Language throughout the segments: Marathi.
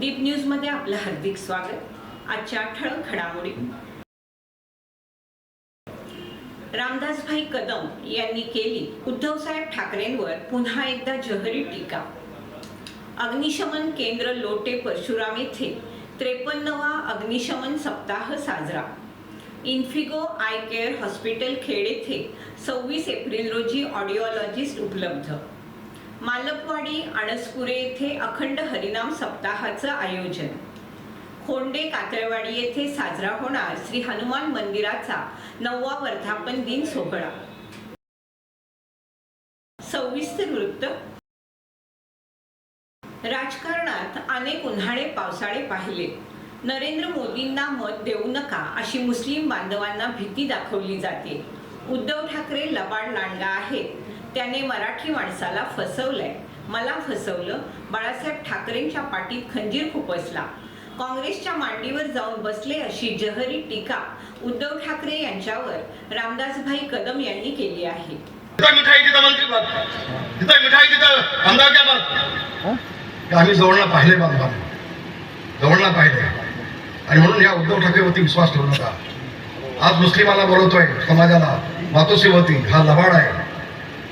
डीप न्यूजमध्ये आपलं हार्दिक स्वागत. आजच्या ठळक घडामोडी. रामदासभाई कदम यांनी केली उद्धवसाहेब ठाकरेंवर पुन्हा एकदा जहरी टीका. अग्निशमन केंद्र लोटे परशुराम येथे त्रेपन्नवा अग्निशमन सप्ताह साजरा. Infigo eye care hospital Khed येथे सव्वीस एप्रिल रोजी ऑडिओलॉजिस्ट उपलब्ध. मालपवाडी आणसपुरे येथे अखंड हरिनाम सप्ताहाचं आयोजन. खोंडे कातळवाडी येथे साजरा होणार श्री हनुमान मंदिराचा नववा वर्धापन दिन सोहळा. सविस्तर वृत्त राजकारणात अनेक उन्हाळे पावसाळे पाहिले. नरेंद्र मोदींना मत देऊ नका अशी मुस्लिम बांधवांना भीती दाखवली जाते. उद्धव ठाकरे लबाड लांडगा आहेत. त्याने मराठी माणसाला फसवलंय. मला फसवलं. बाळासाहेब ठाकरेंच्या पाठीत खंजीर खुपसला. काँग्रेसच्या मांडीवर जाऊन बसले अशी जहरी टीका उद्धव ठाकरे यांच्यावर रामदासभाई कदम यांनी केली आहे. जिथं मिठाई तिथं मंत्री पद जिथं मिठाई तिथं आमदार पद आम्ही जवळला पाहिले बांधवाने जवळला पाहिले. आणि म्हणून या उद्धव ठाकरेवरती विश्वास ठेवू नका. आज मुस्लिमाला बोलवतोय समाजाला. मातोश्रीवरती हा लबाड आहे.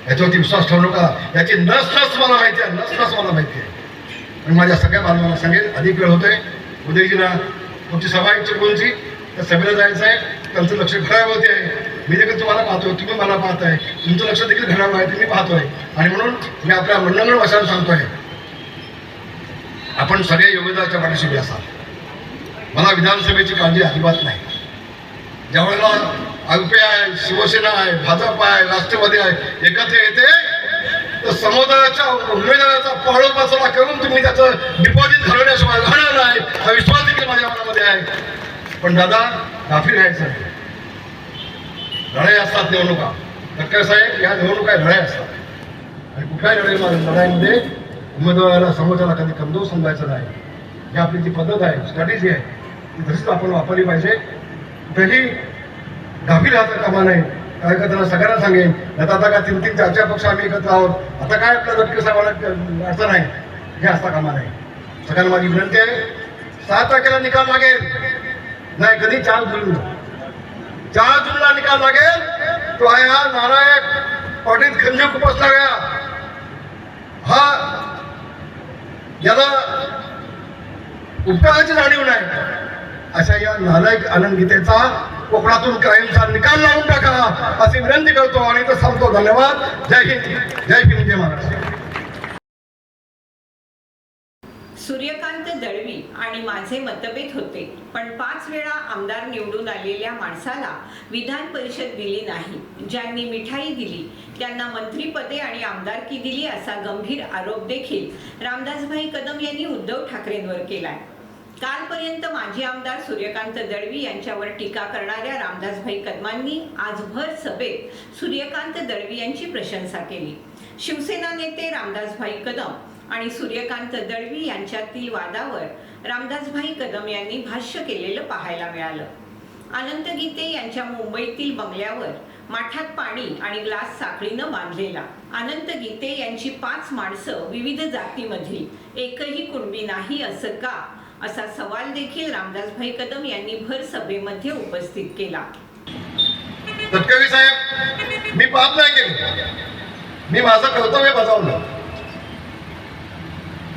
याच्यावरती विश्वास ठेवू नका. याची नस नस मला माहिती आहे नस नस मला माहिती आहे आणि माझ्या सगळ्या बांधवांना सांगेल अधिक वेळ होतोय. उदयजीला तुमची सभा आहे चिपळूणची त्या सभेला जायचं आहे. त्यांचं लक्ष घड्यावरती आहे. मी देखील तुम्हाला पाहतोय तुम्ही मला पाहताय. तुमचं लक्ष देखील घड्यावर आहे मी पाहतोय. आणि म्हणून मी आपल्या मंडळ वशाला सांगतोय. आपण सगळे योगदाच्या पाठीशी असाल. मला विधानसभेची काळजी अजिबात नाही. ज्यावेळेला अल्पे आहे शिवसेना आहे भाजप आहे राष्ट्रवादी आहे एकत्र येते. तर समुदायाच्या उमेदवाराचा पहळू करून तुम्ही त्याचं डिपॉझिट घालवण्याशिवाय राहणार नाही. हा विश्वास देखील माझ्या मनामध्ये आहे. पण दादा गाफील राहायचं लढाई असतात निवडणुका. टक्कर साहेब या निवडणुका लढाई असतात. आणि कुठल्याही लढाई लढाईमध्ये उमेदवाराला समाजाला कधी कमजोर समजायचं नाही. ही आपली जी पद्धत आहे स्ट्रॅटेजी आहे ती तशीच आपण वापरली पाहिजे. कुठेही गाफील राहता कामा नाही कार्यकर्त्यांना सगळ्यांना सांगेन. आता आता का तीन तीन चार चार पक्ष आम्ही एकत्र आहोत. आता काय आपल्या गटके सांगायला अडचण आहे. हे असता कामा नाही सगळ्यांना माझी विनंती आहे. सहा तारखेला निकाल लागेल. नाही कधी? चार जून. चार जूनला निकाल लागेल. तो आहे हा नारायण पाटील खंजीर खुपसला गया हा याला उपकाराची जाणीव नाही. अशा या नालायक आनंद गीतेचा कोकणातून क्राईमचा निकाल लावून टाका अशी विनंती करतो आणि तर सांगतो धन्यवाद. जय हिंद जय हिंद जय महाराष्ट्र. सूर्यकांत दळवी आणि माझे मतभेद होते पण पाच वेळा आमदार निवडून आलेल्या माणसाला विधान परिषद दिली नाही. ज्यांनी मिठाई दिली त्यांना मंत्रीपदे आणि आमदारकी दिली असा गंभीर आरोप देखील रामदासभाई कदम यांनी उद्धव ठाकरेंवर केलाय. कालपर्यंत माजी आमदार सूर्यकांत दळवी यांच्यावर टीका करणाऱ्या रामदासभाई कदमांनी आज भर सभेत सूर्यकांत दळवी यांची प्रशंसा केली. शिवसेना नेते रामदासभाई कदम आणि सूर्यकांत दळवी यांच्यातील वादावर रामदासभाई कदम यांनी भाष्य केलेलं पाहायला मिळालं. अनंत गीते यांच्या मुंबईतील बंगल्यावर माठात पाणी आणि ग्लास साखळीनं बांधलेला. अनंत गीते यांची पाच माणसं विविध जातीमधील एकही कुणबी नाही असं का असा सवाल देखील रामदासभाई कदम यांनी भर सभेमध्ये उपस्थित केला. तटकरी साहेब मी पाप नाही केली. मी माझं कर्तव्य बजावलं.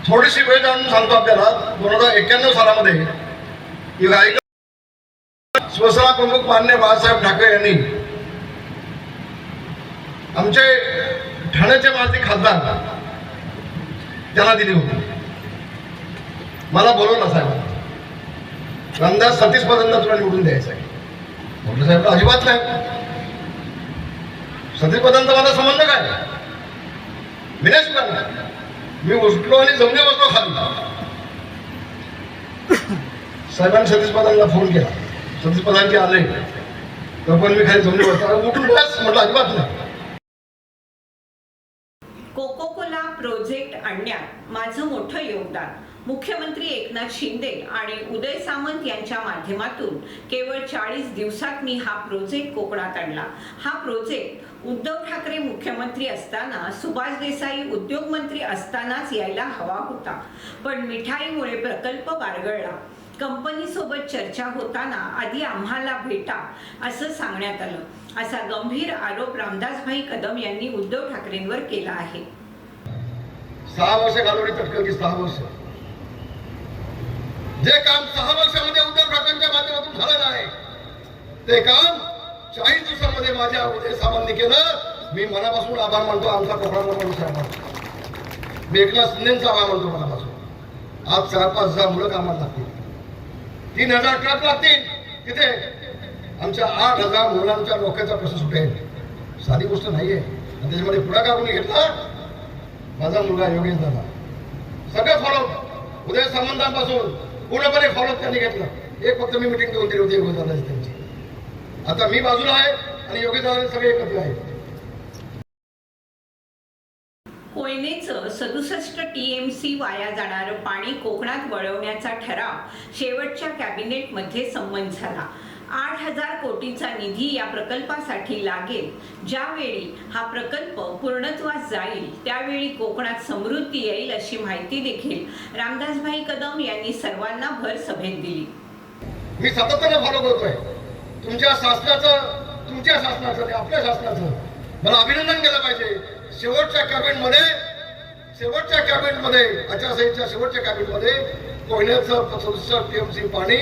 थोडीशी वेळ जाणून सांगतो आपल्याला दोन हजार एक्क्याण्णव सालामध्ये ही शिवसेना प्रमुख मान्य बाळासाहेब ठाकरे यांनी आमचे ठाण्याचे माजी खासदार त्यांना दिली होती. मला बोलवलं साहेब. रामदास सतीश पदांना तुला निवडून द्यायचं आहे. म्हटलं साहेब अजिबात नाही. सतीश पदांचा माझा संबंध काय? विनाश नाही मी उठलो आणि जमले बसलो खाल्लो साहेबांनी सतीश पदांना फोन केला. सतीश पदांचे आले. तर पण मी खाली जमले बसलो. उठून बस म्हटलं अजिबात नाही. कोको कोला प्रोजेक्ट आणण्यात माझं मोठं योगदान. मुख्यमंत्री एकनाथ शिंदे आणि उदय सामंत यांच्या माध्यमातून केवळ चाळीस दिवसात मी हा प्रोजेक्ट कोकणात आणला. हा प्रोजेक्ट उद्धव ठाकरे मुख्यमंत्री असताना सुभाष देसाई उद्योग मंत्री असतानाच यायला हवा होता. पण मिठाईमुळे प्रकल्प बारगळला कंपनीसोबत चर्चा होताना आधी आम्हाला भेटा असं सांगण्यात आलं. असा गंभीर आरोप रामदासभाई कदम यांनी उद्धव ठाकरेंवर केला आहे. सहा वर्ष घालवली तटकळची सहा वर्ष. जे काम सहा वर्षामध्ये उद्धव ठाकरेंच्या माध्यमातून झालं नाही ते काम चाळीस दिवसामध्ये माझ्या उदय सामान्य केलं मी मनापासून आभार मानतो आमचा कोकणातला माणूस आहे मी एकनाथ शिंदेचा आभार मानतो मनापासून. आज चार पाच हजार मुलं कामाला लागतील. तीन हजार ट्रक लागतील. तिथे आमच्या आठ हजार मुलांच्या डोक्याचा प्रश्न सुटेल. साधी गोष्ट नाहीये. आणि त्याच्यामध्ये पुढाकार कोणी घेतला? माझा मुलगा योगेश दादा. सगळं फॉलो उदय सामंतांपासून. पूर्णपणे फॉलोअप त्यांनी घेतला. एक फक्त मी मिटिंग घेऊन दिली होती योगेश त्यांची. आता मी बाजूला आहे आणि योगेश दादा सगळे एकत्र आहेत. कोयनेचं सदुसष्ट टीएमसी वाया जाणारं पाणी कोकणात वळवण्याचा ठराव शेवटच्या कॅबिनेटमध्ये संमत झाला. आठ हजार कोटीचा निधी या प्रकल्पासाठी लागेल. ज्यावेळी हा प्रकल्प पूर्णत्वास जाईल त्यावेळी कोकणात समृद्धी येईल अशी माहिती देखील रामदासभाई कदम यांनी सर्वांना भर सभेत दिली. मी सातत्याने फॉलो करतोय. तुमच्या शासनाचं तुमच्या शासनाचं आपल्या शासनाचं. मला अभिनंदन केलं पाहिजे. शेवटच्या कॅबिनेटमध्ये शेवटच्या कॅबिनेटमध्ये आचारसंहितेच्या शेवटच्या कॅबिनेटमध्ये कोयन्याचं सदुसष्ट टीएमसी पाणी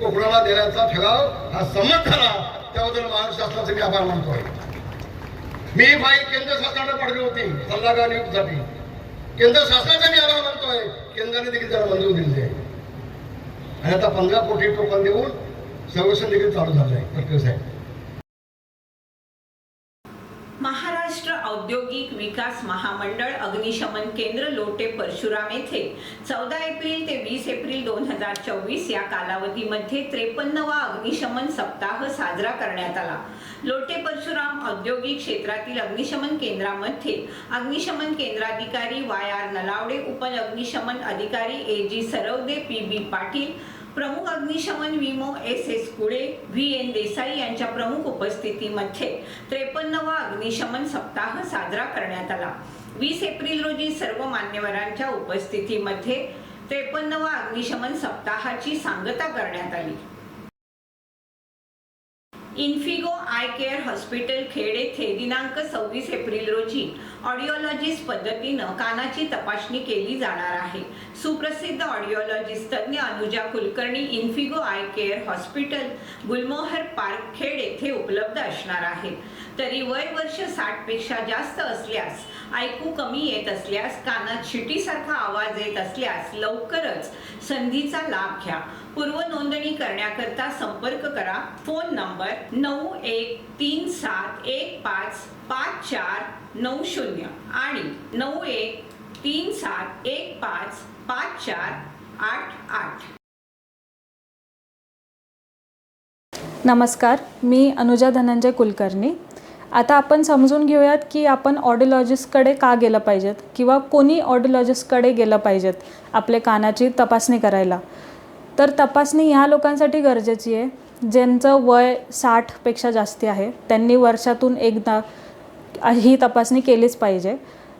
कोकणाला देण्याचा ठराव हा संमत झाला त्याबद्दल महाराष्ट्र शासनाचे मी आभार मानतोय. मी फाईल केंद्र शासनाला पाठवली होती सल्लागार नियुक्तीसाठी केंद्र शासनाचा मी आभार मानतोय केंद्राने देखील त्याला मंजूर दिली आहे. आणि आता पंधरा कोटी टोकन देऊन सर्वेक्षण देखील चालू झालं आहे साहेब. औद्योगिक विकास महामंडळ अग्निशमन केंद्र लोटे परशुराम येथे चौदा एप्रिल ते वीस एप्रिल दोन हजार चोवीस या कालावधीमध्ये त्रेपन्नवा अग्निशमन सप्ताह साजरा करण्यात आला. लोटे परशुराम औद्योगिक क्षेत्रातील अग्निशमन केंद्रामध्ये अग्निशमन केंद्राधिकारी वाय आर नलावडे उप अग्निशमन अधिकारी A G Sarwade P B Patil प्रमुख अग्निशमन विमो S S Kude V N Desai यांच्या प्रमुख उपस्थितीमध्ये त्रेपन्नवा अग्निशमन सप्ताह साजरा करण्यात आला. वीस एप्रिल रोजी सर्व मान्यवरांच्या उपस्थितीमध्ये त्रेपन्नवा अग्निशमन सप्ताहाची सांगता करण्यात आली. Infigo eye care hospital Khed येथे दिनांक सव्वीस एप्रिल रोजी ऑडिओलॉजिस्ट पद्धतीनं कानाची तपासणी केली जाणार आहे. सुप्रसिद्ध ऑडिओलॉजिस्ट तज्ज्ञ Anuja Kulkarni Infigo eye care hospital Gulmohar park Khed येथे उपलब्ध असणार आहे. तरी वय वर्ष साठपेक्षा जास्त असल्यास ऐकू कमी येत असल्यास कानात शिटीसारखा आवाज येत असल्यास लवकरच संधीचा लाभ घ्या. पूर्व नोंदणी करण्याकरता संपर्क करा. फोन नंबर नऊ एक तीन सात एक पाच पाच चार नऊ शून्य आणि नऊ एक तीन सात एक पाच पाच चार आठ आठ. नमस्कार मी अनुजा धनंजय कुलकर्णी. आता आपण समजून घेऊयात की आपण ऑडिओलॉजिस्टकडे का गेलं पाहिजेत किंवा कोणी ऑडिओलॉजिस्टकडे गेलं पाहिजेत आपले कानाची तपासणी करायला. तर तपासणी ह्या लोकांसाठी गरजेची आहे ज्यांचं वय साठपेक्षा जास्ती आहे त्यांनी वर्षातून एकदा ही तपासणी केलीच पाहिजे.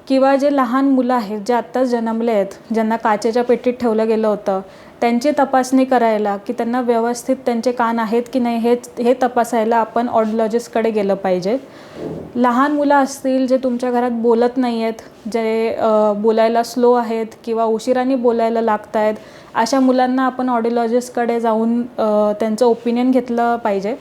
किंवा जे लहान मुलं आहेत जे आत्ताच जन्मले आहेत ज्यांना काचेच्या पेटीत ठेवलं गेलं होतं त्यांची तपासणी करायला की त्यांना व्यवस्थित त्यांचे कान आहेत की नाही हे हे तपासायला आपण ऑडिओलॉजिस्टकडे गेलं पाहिजे. लहान मुलं असतील जे तुमच्या घरात बोलत नाही आहेत जे बोलायला स्लो आहेत किंवा उशिराने बोलायला लागत आहेत अशा मुलांना आपण ऑडिओलॉजिस्टकडे जाऊन त्यांचं ओपिनियन घेतलं पाहिजे.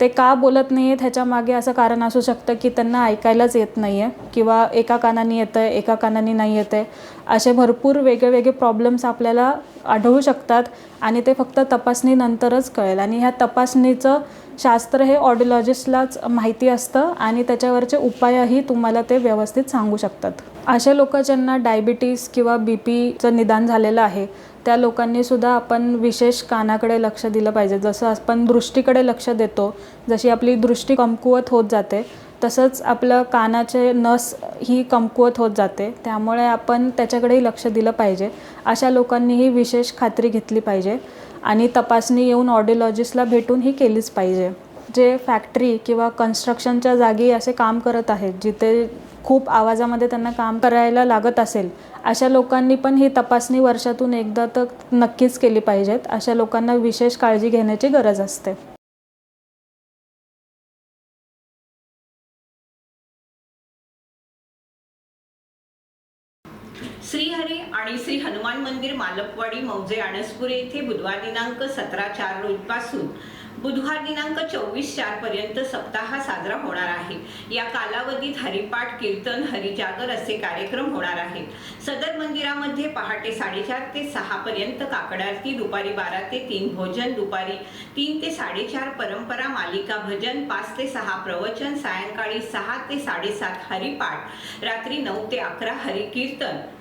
ते का बोलत नाही आहेत ह्याच्यामागे असं कारण असू शकतं की त्यांना ऐकायलाच येत नाही आहे किंवा एका कानाने येतं आहे एका कानाने नाही येतं आहे असे भरपूर वेगळेवेगळे प्रॉब्लेम्स आपल्याला आढळू शकतात आणि ते फक्त तपासणीनंतरच कळेल. आणि ह्या तपासणीचं शास्त्र हे ऑडिओलॉजिस्टलाच माहिती असतं आणि त्याच्यावरचे उपायही तुम्हाला ते व्यवस्थित सांगू शकतात. अशा लोक ज्यांना डायबिटीस किंवा बी पीचं निदान झालेलं आहे त्या लोकांनी सुद्धा आपण विशेष कानाकडे लक्ष दिलं पाहिजे. जसं आपण दृष्टीकडे लक्ष देतो जशी आपली दृष्टी कमकुवत होत जाते तसंच आपलं कानाचे नस ही कमकुवत होत जाते. त्यामुळे आपण त्याच्याकडेही लक्ष दिलं पाहिजे. अशा लोकांनीही विशेष खात्री घेतली पाहिजे. आणि तपासणी येऊन ऑडिओलॉजिस्टला भेटून ही केलीच पाहिजे. जे फॅक्टरी किंवा कन्स्ट्रक्शनच्या जागी असे काम करत आहेत जिथे खूप आवाजामध्ये त्यांना काम करायला लागत असेल अशा लोकांनी पण ही तपासणी वर्षातून एकदा तर नक्कीच केली पाहिजेत. अशा लोकांना विशेष काळजी घेण्याची गरज असते. मंदिर मालपवाडी मौजे आणसपुरे येथे बुधवार दिनांक सतरा चार रोजपासून बुधवार दिनांक चोवीस चार पर्यंत सप्ताह साजरा होणार आहे. या कालावधीत हरिपाठ कीर्तन हरिजागर असे कार्यक्रम होणार आहेत. सदर मंदिरामध्ये पहाटे साडेचार ते सहा पर्यंत काकड आरती दुपारी बारा ते तीन भोजन दुपारी तीन ते साडेचार परंपरा मालिका भजन पाच ते सहा प्रवचन सायंकाळी सहा ते साडेसात हरिपाठ रात्री नऊ ते अकरा हरिकीर्तन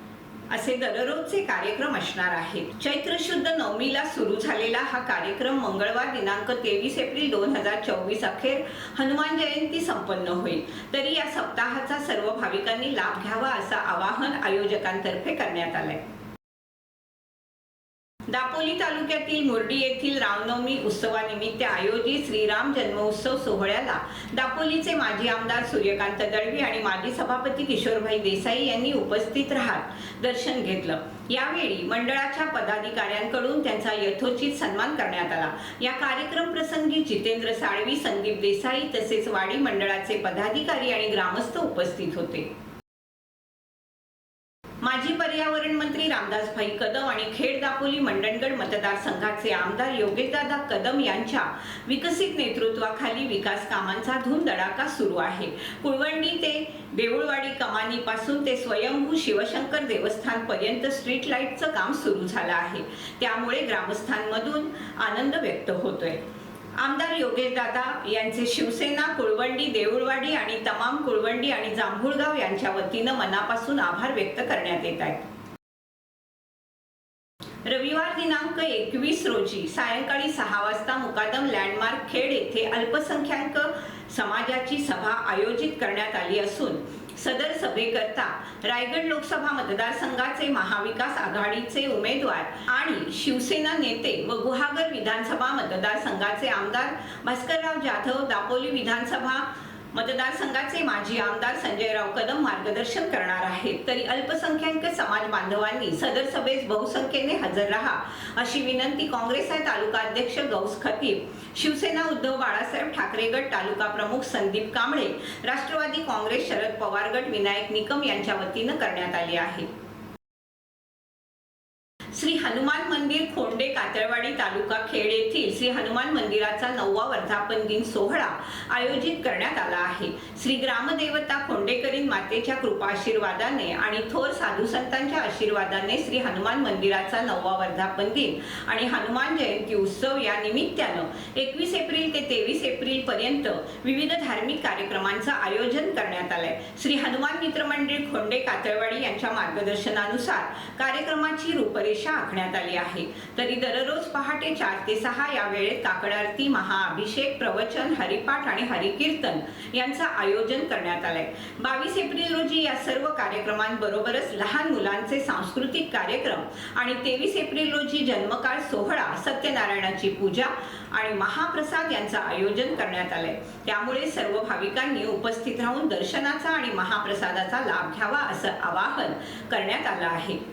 असे दररोजचे कार्यक्रम असणार आहेत. चैत्र शुद्ध नवमीला सुरू झालेला हा कार्यक्रम मंगळवार दिनांक तेवीस एप्रिल दोन हजार चोवीस अखेर हनुमान जयंती संपन्न होईल. तरी या सप्ताहाचा सर्व भाविकांनी लाभ घ्यावा असं आवाहन आयोजकांतर्फे करण्यात आलंय. दापोली तालुक्यातील मुर्डी येथील रामनवमी उत्सवानिमित्त आयोजित श्रीराम जन्मोत्सव सोहळ्याला दापोलीचे माजी आमदार सूर्यकांत दळवी आणि माजी सभापती किशोरभाई देसाई यांनी उपस्थित राहत दर्शन घेतलं. यावेळी मंडळाच्या पदाधिकाऱ्यांकडून त्यांचा यथोचित सन्मान करण्यात आला. या कार्यक्रम प्रसंगी जितेंद्र साळवी संदीप देसाई तसेच वाडी मंडळाचे पदाधिकारी आणि ग्रामस्थ उपस्थित होते माजी पर्यावरण मंत्री रामदासभाई कदम आणि खेड दापोली मंडणगड मतदारसंघाचे आमदार योगेशदादा कदम यांच्या विकसित नेतृत्वाखाली विकास कामांचा धूमधडाका सुरू आहे. कुळवंडी ते देऊळवाडी कमानीपासून ते स्वयंभू शिवशंकर देवस्थान पर्यंत स्ट्रीट लाईटचं काम सुरू झालं आहे. त्यामुळे ग्रामस्थांमधून आनंद व्यक्त होतोय. आमदार योगेशदादा यांचे शिवसेना कुळवंडी देऊळवाडी आणि तमाम कुळवंडी आणि जांभूळगाव यांच्या वतीनं मनापासून आभार व्यक्त करण्यात येत आहेत. रविवार दिनांक एकवीस रोजी सायंकाळी सहा वाजता मुकादम लँडमार्क खेड येथे अल्पसंख्याक समाजाची सभा आयोजित करण्यात आली असून सदर सभेकरता रायगड लोकसभा मतदारसंघाचे महाविकास आघाडीचे उमेदवार आणि शिवसेना नेते व गुहागर विधानसभा मतदारसंघाचे आमदार भास्करराव जाधव दापोली विधानसभा मतदारसंघाचे माजी आमदार संजयराव कदम मार्गदर्शन करणार आहेत. तरी अल्पसंख्याक समाज बांधवांनी सदर सभेस बहुसंख्येने हजर राहा अशी विनंती काँग्रेसचे तालुका अध्यक्ष गौस खतीब शिवसेना उद्धव बाळासाहेब ठाकरे गट तालुका प्रमुख संदीप कांबळे राष्ट्रवादी काँग्रेस शरद पवार गट विनायक निकम यांच्या वतीनं करण्यात आली आहे. श्री हनुमान मंदिर खोंडे कातळवाडी तालुका खेड येथील श्री हनुमान मंदिराचा नववा वर्धापन दिन सोहळा आयोजित करण्यात आला आहे. श्री ग्रामदेवता खोंडेकरीन मातेच्या कृपा आशीर्वादाने आणि थोर साधू संतांच्या आशीर्वादाने श्री हनुमान मंदिराचा नववा वर्धापन दिन आणि हनुमान जयंती उत्सव या निमित्तानं एकवीस एप्रिल ते तेवीस एप्रिल पर्यंत विविध धार्मिक कार्यक्रमांचं आयोजन करण्यात आलंय. श्री हनुमान मित्रमंडळी खोंडे कातळवाडी यांच्या मार्गदर्शनानुसार कार्यक्रमाची रूपरेषा आखण्यात आली आहे. तरी दररोज पहाटे चार ते सहा या वेळेत काकडारती महाअभिषेक प्रवचन हरिपाठ आणि हरिकीर्तन यांचं आयोजन करण्यात आलंय. बावीस एप्रिल रोजी या सर्व कार्यक्रमांबरोबरच लहान मुलांचे सांस्कृतिक कार्यक्रम आणि तेवीस एप्रिल रोजी जन्मकाळ सोहळा सत्यनारायणाची पूजा आणि महाप्रसाद यांचं आयोजन करण्यात आलंय. त्यामुळे सर्व भाविकांनी उपस्थित राहून दर्शनाचा आणि महाप्रसादाचा लाभ घ्यावा असं आवाहन करण्यात आलं आहे.